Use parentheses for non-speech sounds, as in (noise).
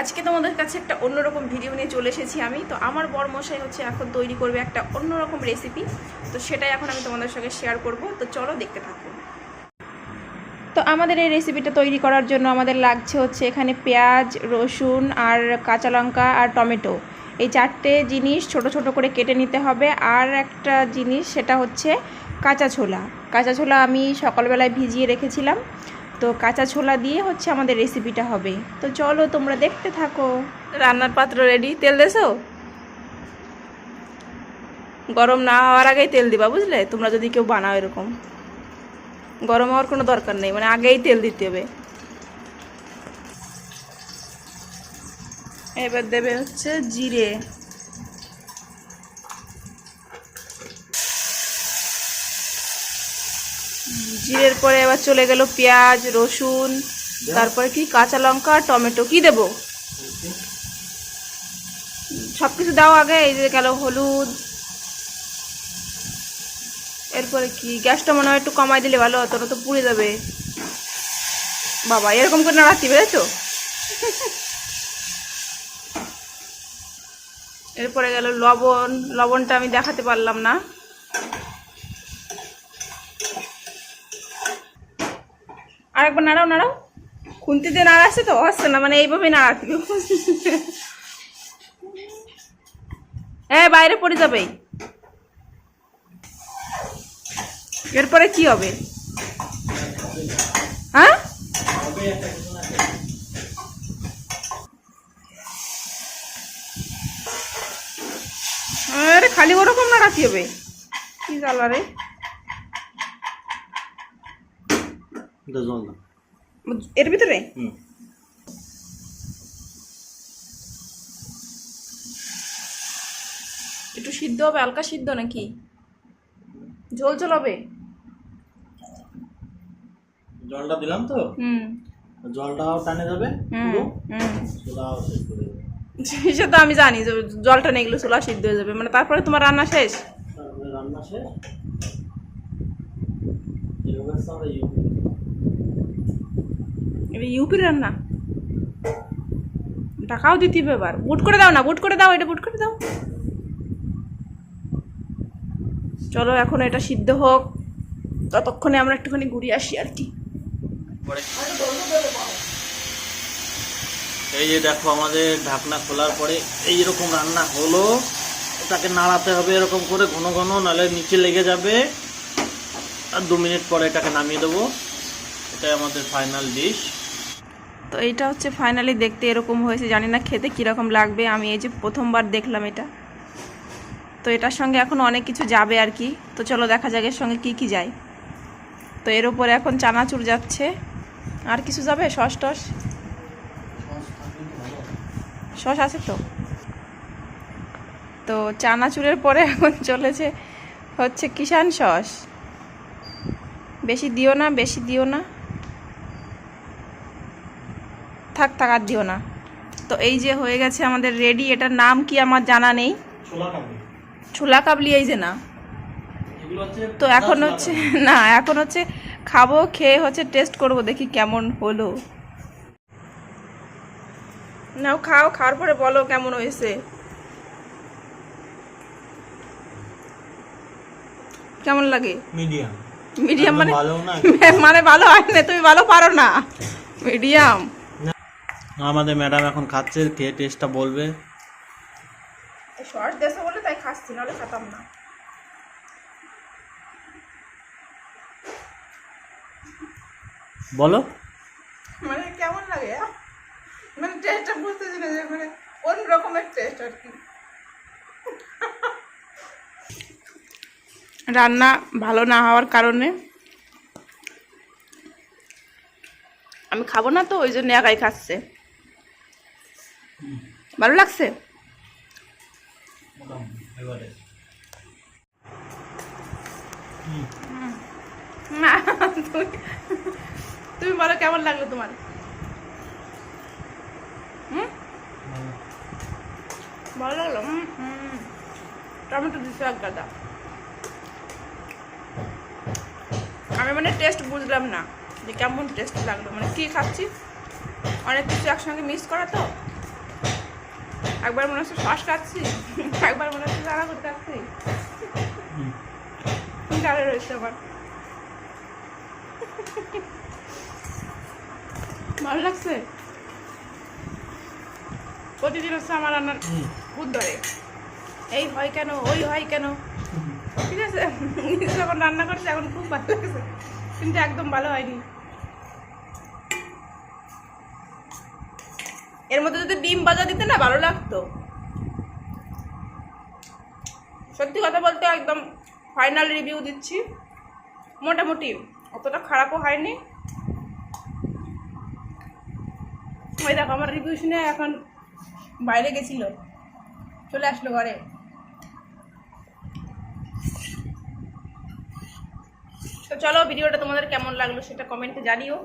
আজকে তোমাদের কাছে একটা অন্যরকম ভিডিও নিয়ে চলে এসেছি আমি। তো আমার বরমশাই হচ্ছে এখন তৈরি করবে একটা অন্যরকম রেসিপি তো সেটাই এখন আমি তোমাদের সঙ্গে শেয়ার করব। তো চলো দেখতে থাকো। তো আমাদের এই রেসিপিটা তৈরি করার জন্য আমাদের লাগছে হচ্ছে এখানে পেঁয়াজ, রসুন আর কাঁচা লঙ্কা আর টমেটো। এই চারটে জিনিস ছোট ছোট করে কেটে নিতে হবে। আর একটা জিনিস সেটা হচ্ছে কাঁচা ছোলা। কাঁচা ছোলা আমি সকালবেলায় ভিজিয়ে রেখেছিলাম। তো কাঁচা ছোলা দিয়ে হচ্ছে আমাদের রেসিপিটা হবে। তো চলো তোমরা দেখতে থাকো। রান্নার পাত্র রেডি তেল দেছো গরম না হওয়ার আগেই তেল দিবা, বুঝলে? তোমরা যদি কেউ বানাও এরকম। গরম হওয়ার কোনো দরকার নেই মানে আগেই তেল দিতে হবে। এবার দেবে হচ্ছে জিরে। জিরের পরে এবার চলে গেল পেঁয়াজ, রসুন, তারপরে কি কাঁচা লঙ্কা, টমেটো, কি দেবো? সব কিছু দাও আগে, এই যে গেল হলুদ। এরপরে কি? গ্যাসটা মনে হয় একটু কমাই দিলে ভালো হতো তো পুড়ে যাবে। বাবা, এরকম করে নাড়াচ্ছি, বুঝেছ? এরপরে গেল লবণ। লবণটা আমি দেখাতে পারলাম না। আরেকবার নাড়াও নাড়াও। খুন্তি দিয়ে নাড়াচ্ছে তো? হচ্ছে না মানে এইভাবেই নাড়াতে হ্যাঁ বাইরে পড়ে যাবে। এরপরে কি হবে? হ্যাঁ? খালি ওরকম নাড়াতে হবে। কি জ্বালা রে? এটা জল দাও এর ভিতরে? হুম। একটু সিদ্ধ হবে হালকা সিদ্ধ নাকি? ঝোল ঝোল হবে? জলটা দিলাম তো? হুম। জলটাও টানে যাবে সে তো আমি জানি যে জলটা এগুলো চুলা সিদ্ধ হয়ে যাবে। মানে তারপরে তোমার রান্না শেষ? রান্না শেষ। এটা ইউপির রান্না। টাকাও দিতে হবে এবার বুট করে দাও না, বুট করে দাও, এটা বুট করে দাও। চলো এখন এটা সিদ্ধ হোক। ততক্ষণে আমরা একটুখানি ঘুরে আসি আর কি। এই যে দেখো আমাদের ঢাকনা খোলার পরে এই রকম রান্না হলো। এটাকে নাড়াতে হবে এরকম করে ঘন ঘন, নাহলে নিচে লেগে যাবে। আর দু মিনিট পরে এটাকে নামিয়ে দেবো। এটাই আমাদের ফাইনাল ডিশ তো এইটা হচ্ছে ফাইনালি দেখতে এরকম হয়েছে, জানি না খেতে কীরকম লাগবে। আমি এই যে প্রথমবার দেখলাম এটা। তো এটার সঙ্গে এখন অনেক কিছু যাবে আর কি। তো চলো দেখা যাক এর সঙ্গে কি কি যায়। তো এর উপরে এখন চানাচুর যাচ্ছে। আর কিছু যাবে? Sauce toss? সস আছে তো? তো চানাচুরের পরে এখন চলেছে হচ্ছে কিষান সস। বেশি দিও না, বেশি দিও না। থাক থাক আর দিও না। তো এই যে হয়ে গেছে আমাদের রেডি এটার নাম কি আমার জানা নেই? ছোলা কাবলি এই যে না। তো এখন হচ্ছে না এখন হচ্ছে খাব খেয়ে হচ্ছে টেস্ট করব দেখি কেমন হলো। নাও খাও খাওয়ার পরে বলো কেমন হয়েছে। কেমন লাগে? মিডিয়াম। মিডিয়াম মানে মানে ভালো (laughs) হয় না তুমি ভালো পারো না। মিডিয়াম। আমাদের ম্যাডাম এখন খাচ্ছে খেয়ে টেস্টটা বলবে। শর্ট দেশে বলে তাই খাচ্ছি নাহলে খেতাম না। বলো। মানে কেমন লাগে? মানে টেস্টটা বুঝতেছি না যে মানে কোন রকমের টেস্ট আর কি। রান্না ভালো না হওয়ার কারণে। আমি খাব না তো ওই জন্য একাই খাচ্ছে। ভালো লাগছে? তুমি বলো কেমন লাগল তোমার? ভালো লাগল? টমেটো দিচ্ছে এক গাদা। আমি মানে টেস্ট বুঝলাম না যে কেমন টেস্ট লাগল। মানে কি খাচ্ছি? অনেক কিছু একসঙ্গে মিক্স করা তো। একবার মনে হচ্ছে শ্বাস কাটছি। একবার মনে হচ্ছে জানা করে কাটছি গালে রয়েছে আবার? ভালো লাগছে? প্রতিদিন হচ্ছে আমার রান্নার ভূত ধরে এই হয় কেন ওই হয় কেন? ঠিক আছে? (laughs) যখন রান্না করছে এখন খুব ভালো লাগছে। কিন্তু একদম ভালো হয়নি। এর মধ্যে যদি ডিম ভাজা দিতে না ভালো লাগতো। সত্যি কথা বলতে একদম ফাইনাল রিভিউ দিচ্ছি। মোটামুটি অতটা খারাপও হয়নি। ওই দেখো, আমার রিভিউ শুনে এখন বাইরে গেছিল। চলে আসলো ঘরে। তো চলো ভিডিওটা তোমাদের কেমন লাগল সেটা কমেন্টে জানিও।